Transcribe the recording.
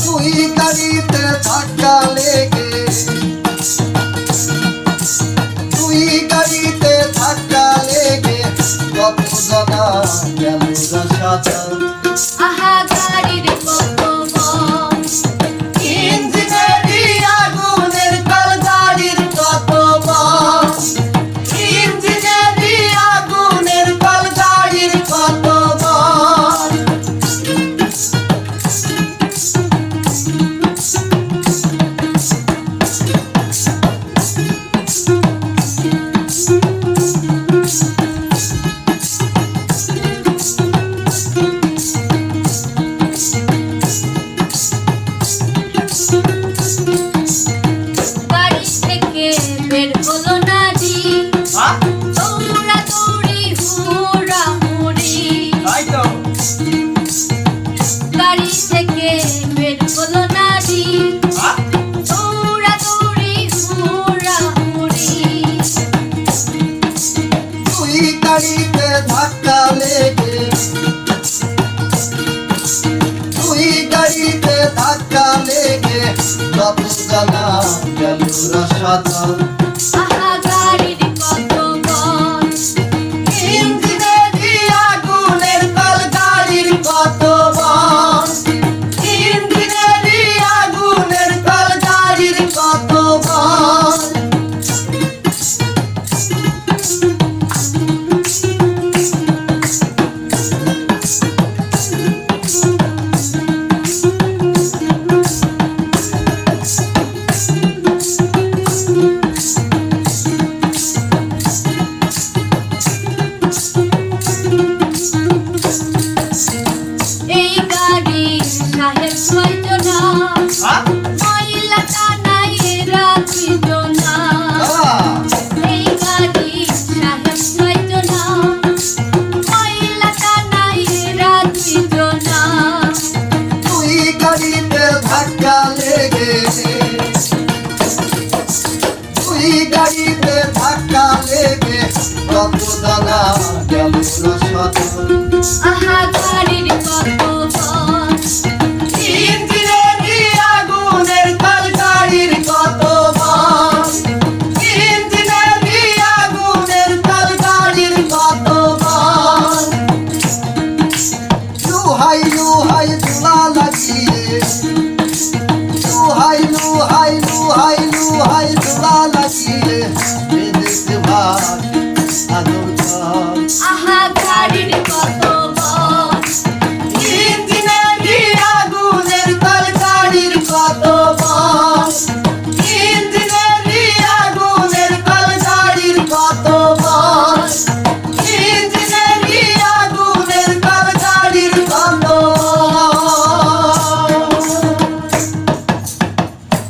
তুই গাড়িতে ধাক্কা লেগে। তুই গাড়িতে ধাক্কা লেগে। কত জানা কেন সাজা। আহা গাড়ির Napsana, gel ura şata